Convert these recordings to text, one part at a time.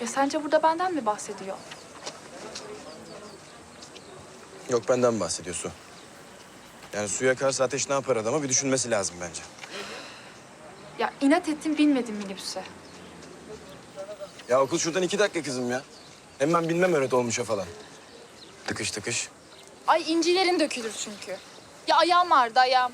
Ya sence burada benden mi bahsediyor? Yok benden bahsediyor Su. Yani suya karşı ateş ne yapar adama bir düşünmesi lazım bence. Ya inat ettim binmedim minibüse. Ya okul şuradan iki dakika kızım ya. Hem ben bilmem öğret olmuşa falan. Tıkış tıkış. Ay incilerin dökülür çünkü. Ya ayağım vardı ayağım.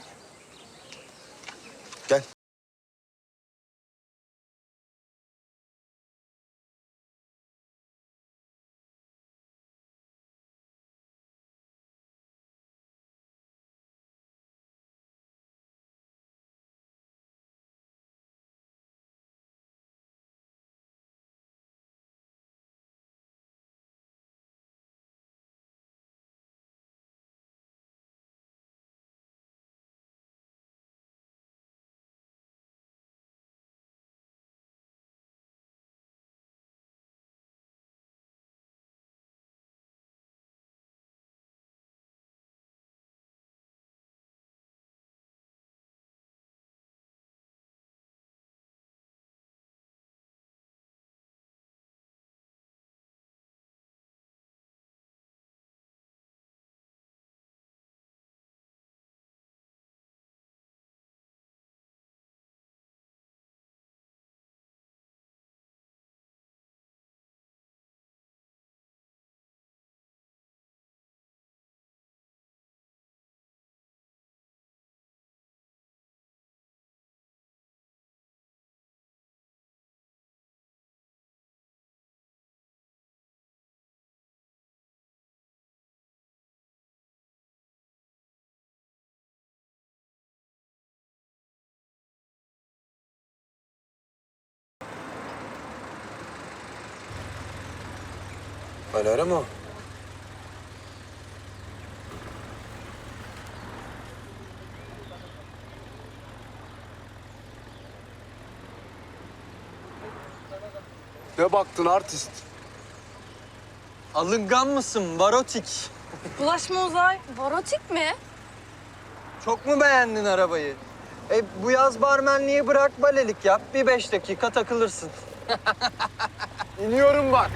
Alara mı? o? Ne baktın artist? Alıngan mısın varotik? Bulaşma Uzay. Varotik mi? Çok mu beğendin arabayı? E bu yaz barmenliği bırak balelik yap. Bir beş dakika takılırsın. İniyorum bak.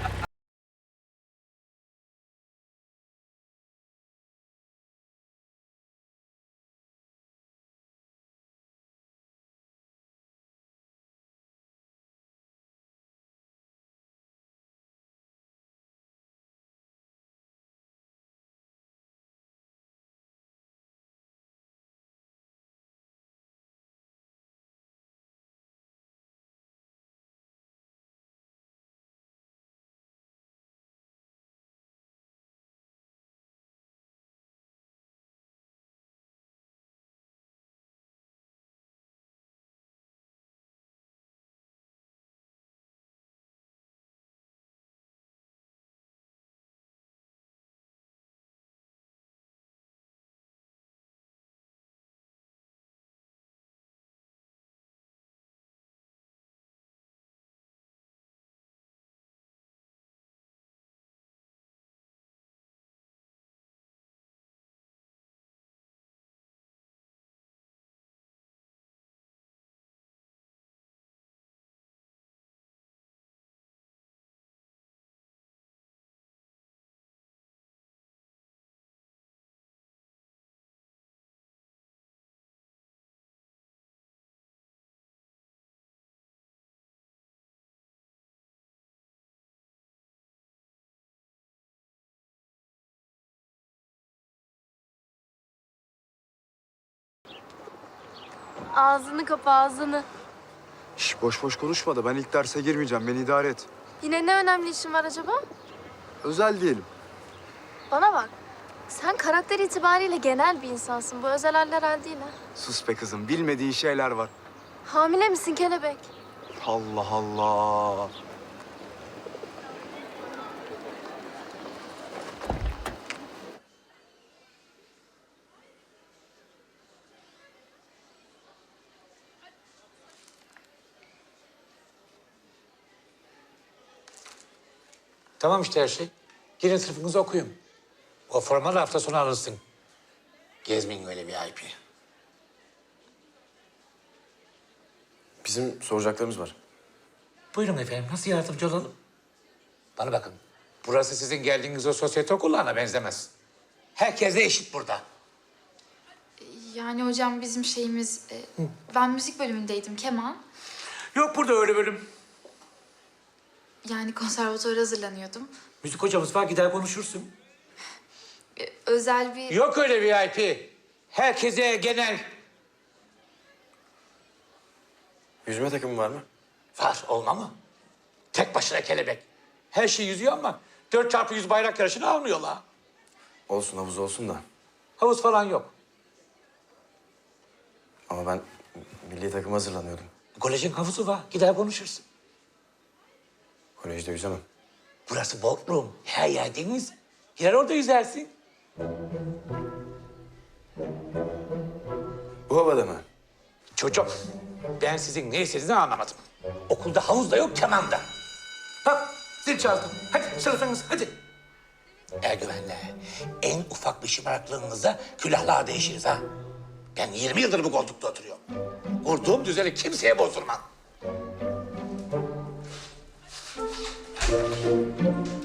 Ağzını kapa ağzını. Şş, boş boş konuşma da ben ilk derse girmeyeceğim. Beni idare et. Yine ne önemli işin var acaba? Özel diyelim. Bana bak. Sen karakter itibariyle genel bir insansın. Bu özel haller hal değil ha. Sus be kızım. Bilmediğin şeyler var. Hamile misin kelebek? Allah Allah. Tamam işte her şey. Girin sınıfınızı okuyun. O forma da hafta sonu alırsın. Gezmeyin öyle VIP. Bizim soracaklarımız var. Buyurun efendim, nasıl yardımcı olalım? Bana bakın. Burası sizin geldiğiniz o sosyete okullarına benzemez. Herkes de eşit burada. Yani hocam bizim şeyimiz... e, ben müzik bölümündeydim keman. Yok burada öyle bölüm. Yani konservatuvara hazırlanıyordum. Müzik hocamız var gider konuşursun. E, özel bir... Yok öyle VIP. Herkese genel. Yüzme takımı var mı? Var olma mı? Tek başına kelebek. Her şey yüzüyor ama dört çarpı yüz bayrak yarışını almıyorlar. Olsun havuz olsun da. Havuz falan yok. Ama ben milli takıma hazırlanıyordum. Kolejin havuzu var. Gider konuşursun. Kolejde yüzemem. Burası Bodrum. Her yer deniz. Girer orada yüzersin. Bu havada mı? Çocuğum, ben sizin ne istediğinizi anlamadım. Okulda havuz da yok, keman da. Bak, zil çaldım. Hadi sınıfınız, hadi. Ergüvenle, en ufak bir şımarıklığınıza külahlar değişiriz ha. Ben 20 yıldır bu koltukta oturuyorum. Kurduğum düzeni kimseye bozdurmam. Thank you.